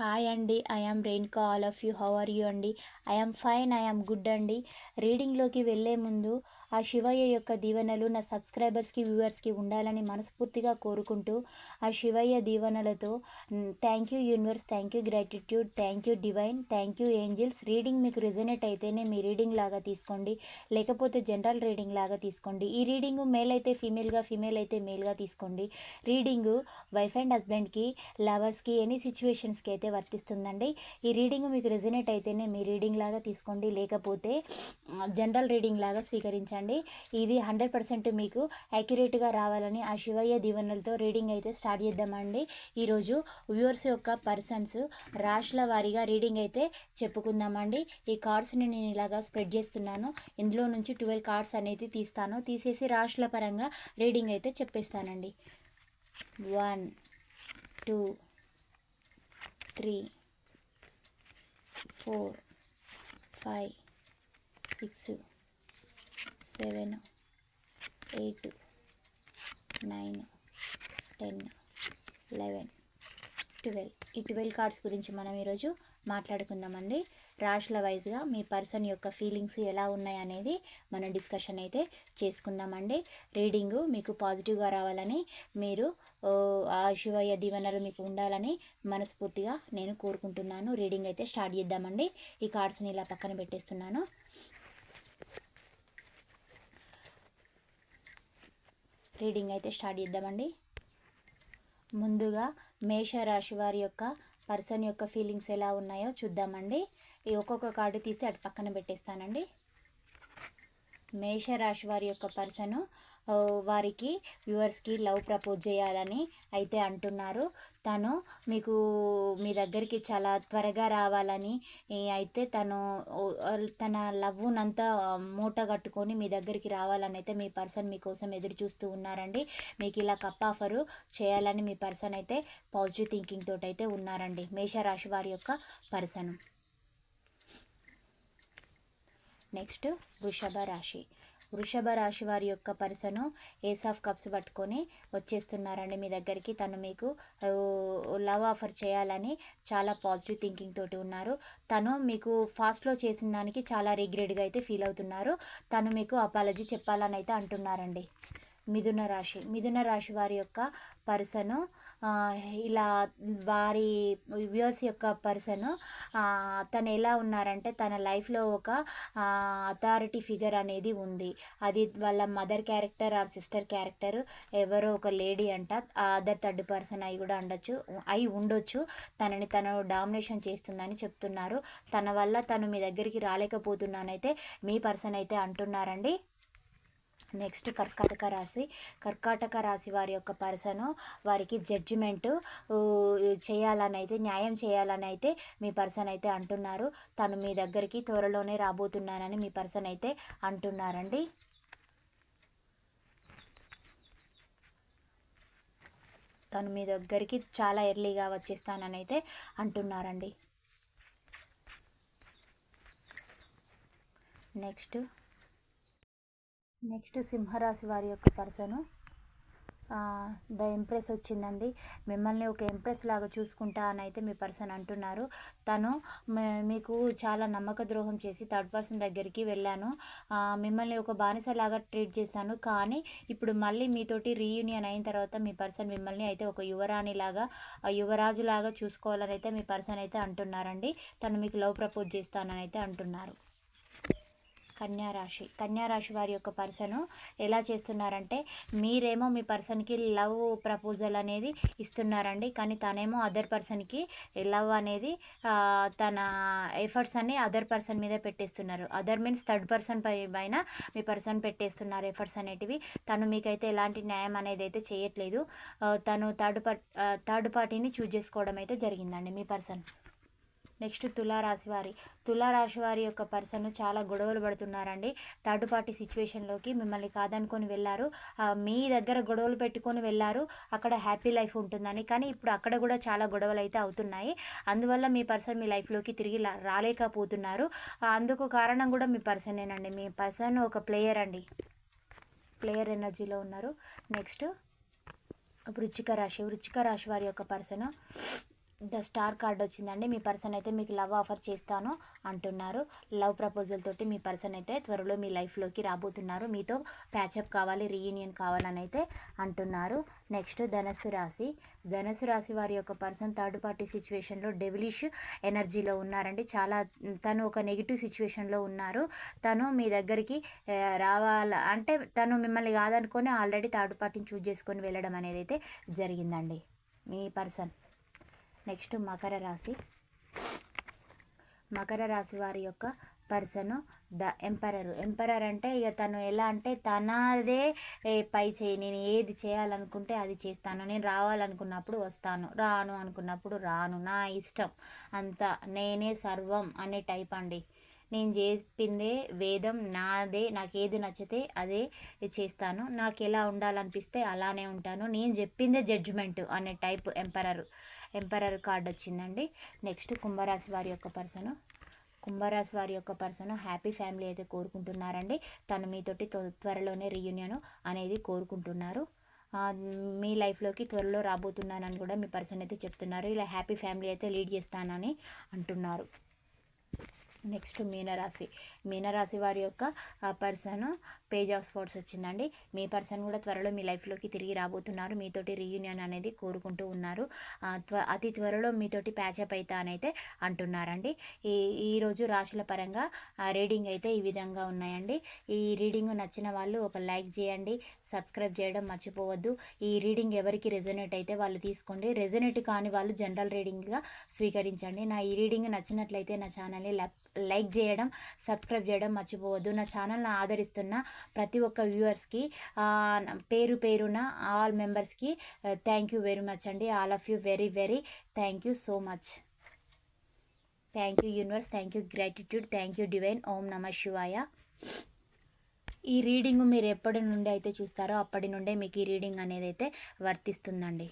Hi అండి I యామ్ రెయిన్కా all of you how are you అండి? I am fine I am good అండి. రీడింగ్లోకి వెళ్ళే ముందు ఆ శివయ్య యొక్క దీవెనలు నా సబ్స్క్రైబర్స్కి వ్యూవర్స్కి ఉండాలని మనస్ఫూర్తిగా కోరుకుంటూ ఆ శివయ్య దీవెనలతో thank you universe thank you gratitude thank you divine thank you angels. Reading మీకు రిజనేట్ అయితేనే మీ రీడింగ్ లాగా తీసుకోండి. లేకపోతే జనరల్ రీడింగ్ లాగా తీసుకోండి. ఈ రీడింగ్ మేల్ అయితే ఫీమేల్గా ఫీమేల్ అయితే మేల్గా తీసుకోండి. రీడింగ్ వైఫ్ అండ్ హస్బెండ్కి లవర్స్కి ఎనీ సిచ్యువేషన్స్కి అయితే వర్తిస్తుందండి. ఈ రీడింగ్ మీకు రెజినేట్ అయితేనే మీ రీడింగ్ లాగా తీసుకోండి. లేకపోతే జనరల్ రీడింగ్ లాగా స్వీకరించండి. ఇది హండ్రెడ్ పర్సెంట్ మీకు యాక్యురేట్గా రావాలని ఆ శివయ్య దీవెనలతో రీడింగ్ అయితే స్టార్ట్ చేద్దామండి. ఈరోజు వ్యూవర్స్ యొక్క పర్సన్స్ రాశుల వారీగా రీడింగ్ అయితే చెప్పుకుందామండి. ఈ కార్డ్స్ని నేను ఇలాగా స్ప్రెడ్ చేస్తున్నాను. ఇందులో నుంచి ట్వెల్వ్ కార్డ్స్ అనేది తీస్తాను. తీసేసి రాశుల పరంగా రీడింగ్ అయితే చెప్పేస్తానండి. One two three four five six seven eight nine ten eleven twelve. ఈ ట్వెల్వ్ కార్డ్స్ గురించి మనం ఈరోజు మాట్లాడుకుందామండి. రాశుల వైజ్గా మీ పర్సన్ యొక్క ఫీలింగ్స్ ఎలా ఉన్నాయనేది మనం డిస్కషన్ అయితే చేసుకుందామండి. రీడింగు మీకు పాజిటివ్గా రావాలని మీరు ఆ శివయ్య దీవెనలు మీకు ఉండాలని మనస్ఫూర్తిగా నేను కోరుకుంటున్నాను. రీడింగ్ అయితే స్టార్ట్ చేద్దామండి. ఈ కార్డ్స్ని ఇలా పక్కన పెట్టేస్తున్నాను. రీడింగ్ అయితే స్టార్ట్ చేద్దామండి. ముందుగా మేషరాశి వారి యొక్క పర్సన్ యొక్క ఫీలింగ్స్ ఎలా ఉన్నాయో చూద్దామండి. ఈ ఒక్కొక్క కార్డు తీసి అటు పక్కన పెట్టేస్తానండి. మేషరాశి వారి యొక్క పర్సను వారికి వ్యూవర్స్కి లవ్ ప్రపోజ్ చేయాలని అయితే అంటున్నారు. తను మీకు మీ దగ్గరికి చాలా త్వరగా రావాలని అయితే తను తన లవ్నంతా మూట కట్టుకొని మీ దగ్గరికి రావాలని అయితే మీ పర్సన్ మీకోసం ఎదురు చూస్తూ ఉన్నారండి. మీకు ఇలా కప్ ఆఫరు చేయాలని మీ పర్సన్ అయితే పాజిటివ్ థింకింగ్ తోటి అయితే ఉన్నారండి. మేషరాశి వారి యొక్క పర్సన్. నెక్స్ట్ వృషభ రాశి. వృషభ రాశి వారి యొక్క పర్సను ఏస్ ఆఫ్ కప్స్ పట్టుకొని వచ్చేస్తున్నారండి మీ దగ్గరికి. తను మీకు లవ్ ఆఫర్ చేయాలని చాలా పాజిటివ్ థింకింగ్ తోటి ఉన్నారు. తను మీకు ఫాస్ట్లో చేసిన దానికి చాలా రిగ్రెట్గా అయితే ఫీల్ అవుతున్నారు. తను మీకు అపాలజీ చెప్పాలని అయితే అంటున్నారండి. మిథున రాశి మిథున రాశి వారి యొక్క పర్సను ఇలా వారి వ్యూవర్స్ యొక్క పర్సను తను ఎలా ఉన్నారంటే తన లైఫ్లో ఒక అథారిటీ ఫిగర్ అనేది ఉంది. అది వాళ్ళ mother character or sister character ఎవరో ఒక లేడీ అంట అదర్ థర్డ్ పర్సన్ అయి కూడా ఉండొచ్చు అయి ఉండొచ్చు. తనని తను డామినేషన్ చేస్తుందని చెప్తున్నారు. తన వల్ల తను మీ దగ్గరికి రాలేకపోతున్నానైతే మీ పర్సన్ అయితే అంటున్నారండి. నెక్స్ట్ కర్కాటక రాశి. కర్కాటక రాశి వారి యొక్క పర్సను వారికి జడ్జిమెంట్ చేయాలని అయితే న్యాయం చేయాలని అయితే మీ పర్సన్ అయితే అంటున్నారు. తను మీ దగ్గరికి త్వరలోనే రాబోతున్నానని మీ పర్సన్ అయితే అంటున్నారండి. తను మీ దగ్గరికి చాలా ఎర్లీగా వచ్చేస్తానని అయితే అంటున్నారండి. నెక్స్ట్ నెక్స్ట్ సింహరాశి వారి యొక్క పర్సను. ద ఎంప్రెస్ వచ్చిందండి. మిమ్మల్ని ఒక ఎంప్రెస్ లాగా చూసుకుంటా అని అయితే మీ పర్సన్ అంటున్నారు. తను మీకు చాలా నమ్మక ద్రోహం చేసి థర్డ్ పర్సన్ దగ్గరికి వెళ్ళాను. మిమ్మల్ని ఒక బానిసలాగా ట్రీట్ చేశాను. కానీ ఇప్పుడు మళ్ళీ మీతోటి రీయూనియన్ అయిన తర్వాత మీ పర్సన్ మిమ్మల్ని అయితే ఒక యువరాణి లాగా యువరాజు లాగా చూసుకోవాలని అయితే మీ పర్సన్ అయితే అంటున్నారండి. తను మీకు లవ్ ప్రపోజ్ చేస్తానని అయితే అంటున్నారు. కన్యారాశి. కన్యారాశి వారి యొక్క పర్సను ఎలా చేస్తున్నారంటే మీరేమో మీ పర్సన్కి లవ్ ప్రపోజల్ అనేది ఇస్తున్నారండి. కానీ తనేమో అదర్ పర్సన్కి లవ్ అనేది తన ఎఫర్ట్స్ అన్ని అదర్ పర్సన్ మీద పెట్టేస్తున్నారు. అదర్ మీన్స్ థర్డ్ పర్సన్ పై పైన మీ పర్సన్ పెట్టేస్తున్నారు ఎఫర్ట్స్ అనేటివి. తను మీకైతే ఎలాంటి న్యాయం అనేది అయితే చేయట్లేదు. తను థర్డ్ పార్టీ థర్డ్ పార్టీని చూజ్ చేసుకోవడం అయితే జరిగిందండి మీ పర్సన్. నెక్స్ట్ తులారాశి వారి. తులారాశి వారి యొక్క పర్సన్ చాలా గొడవలు పడుతున్నారండి. థర్డ్ పార్టీ సిచ్యువేషన్లోకి మిమ్మల్ని కాదనుకొని వెళ్ళారు. మీ దగ్గర గొడవలు పెట్టుకొని వెళ్ళారు. అక్కడ హ్యాపీ లైఫ్ ఉంటుందని. కానీ ఇప్పుడు అక్కడ కూడా చాలా గొడవలు అయితే అవుతున్నాయి. అందువల్ల మీ పర్సన్ మీ లైఫ్లోకి తిరిగి రాలేకపోతున్నారు. అందుకు కారణం కూడా మీ పర్సనేనండి మీ పర్సన్ ఒక ప్లేయర్ అండి. ప్లేయర్ ఎనర్జీలో ఉన్నారు. నెక్స్ట్ వృచ్చిక రాశి. వృచ్చిక రాశి వారి యొక్క పర్సన్ ద స్టార్ కార్డ్ వచ్చిందండి. మీ పర్సన్ అయితే మీకు లవ్ ఆఫర్ చేస్తాను అంటున్నారు. లవ్ ప్రపోజల్ తోటి మీ పర్సన్ అయితే త్వరలో మీ లైఫ్లోకి రాబోతున్నారు. మీతో ప్యాచప్ కావాలి రీయూనియన్ కావాలని అయితే అంటున్నారు. నెక్స్ట్ ధనస్సు రాశి. ధనస్సు రాశి వారి యొక్క పర్సన్ థర్డ్ పార్టీ సిచ్యువేషన్లో డెవిలిష్ ఎనర్జీలో ఉన్నారండి. చాలా తను ఒక నెగిటివ్ సిచ్యువేషన్లో ఉన్నారు. తను మీ దగ్గరికి రావాల అంటే తను మిమ్మల్ని కాదనుకొని ఆల్రెడీ థర్డ్ పార్టీని చూజ్ చేసుకొని వెళ్ళడం అనేది అయితే జరిగిందండి. మీ పర్సన్. నెక్స్ట్ మకర రాశి. మకర రాశి వారి యొక్క పర్సన్ ద ఎంపరర్. ఎంపరర్ అంటే ఇక తను ఎలా అంటే తనదే పై చేయి. నేను ఏది చేయాలనుకుంటే అది చేస్తాను. నేను రావాలనుకున్నప్పుడు వస్తాను. రాను అనుకున్నప్పుడు రాను. నా ఇష్టం. అంతా నేనే సర్వం అనే టైప్ అండి. నేను చెప్పిందే వేదం నాదే. నాకు ఏది నచ్చితే అదే చేస్తాను. నాకు ఎలా ఉండాలనిపిస్తే అలానే ఉంటాను. నేను చెప్పిందే జడ్జిమెంట్ అనే టైప్ ఎంపరర్. ఎంపరర్ కార్డ్ వచ్చిందండి. నెక్స్ట్ కుంభరాశి వారి యొక్క పర్సన్ కుంభరాశి వారి యొక్క పర్సన్ హ్యాపీ ఫ్యామిలీ అయితే కోరుకుంటున్నారండి. తను మీతోటి త్వ- త్వరలోనే రీయూనియన్ అనేది కోరుకుంటున్నారు. మీ లైఫ్లోకి త్వరలో రాబోతున్నానని కూడా మీ పర్సన్ అయితే చెప్తున్నారు. ఇలా హ్యాపీ ఫ్యామిలీ అయితే లీడ్ చేస్తానని అంటున్నారు. నెక్స్ట్ మీనరాశి. మీనరాశి వారి యొక్క పర్సన్ పేజ్ ఆఫ్ స్పోర్ట్స్ వచ్చిందండి. మీ పర్సన్ కూడా త్వరలో మీ లైఫ్లోకి తిరిగి రాబోతున్నారు. మీతోటి రీయూనియన్ అనేది కోరుకుంటూ ఉన్నారు. త్వ అతి త్వరలో మీతోటి ప్యాచప్ అవుతా అని అయితే అంటున్నారండి. ఈ ఈరోజు రాశుల పరంగా రీడింగ్ అయితే ఈ విధంగా ఉన్నాయండి. ఈ రీడింగ్ నచ్చిన వాళ్ళు ఒక లైక్ చేయండి. సబ్స్క్రైబ్ చేయడం మర్చిపోవద్దు. ఈ రీడింగ్ ఎవరికి రెజనేట్ అయితే వాళ్ళు తీసుకోండి. రెజనేట్ కాని వాళ్ళు జనరల్ రీడింగ్గా స్వీకరించండి. నా ఈ రీడింగ్ నచ్చినట్లయితే నా ఛానల్ని లైక్ చేయడం సబ్స్క్రైబ్ చేయడం మర్చిపోవద్దు. నా ఛానల్ని ఆదరిస్తున్న ప్రతి ఒక్క వ్యూవర్స్కి పేరు పేరున ఆల్ మెంబర్స్కి థ్యాంక్ యూ వెరీ మచ్ అండి. All of you very very thank you so much. Thank you universe thank you gratitude thank you divine. ఓం నమ శివాయ. ఈ రీడింగ్ మీరు ఎప్పటి నుండి అయితే చూస్తారో అప్పటి నుండే మీకు ఈ రీడింగ్ అనేది అయితే వర్తిస్తుందండి.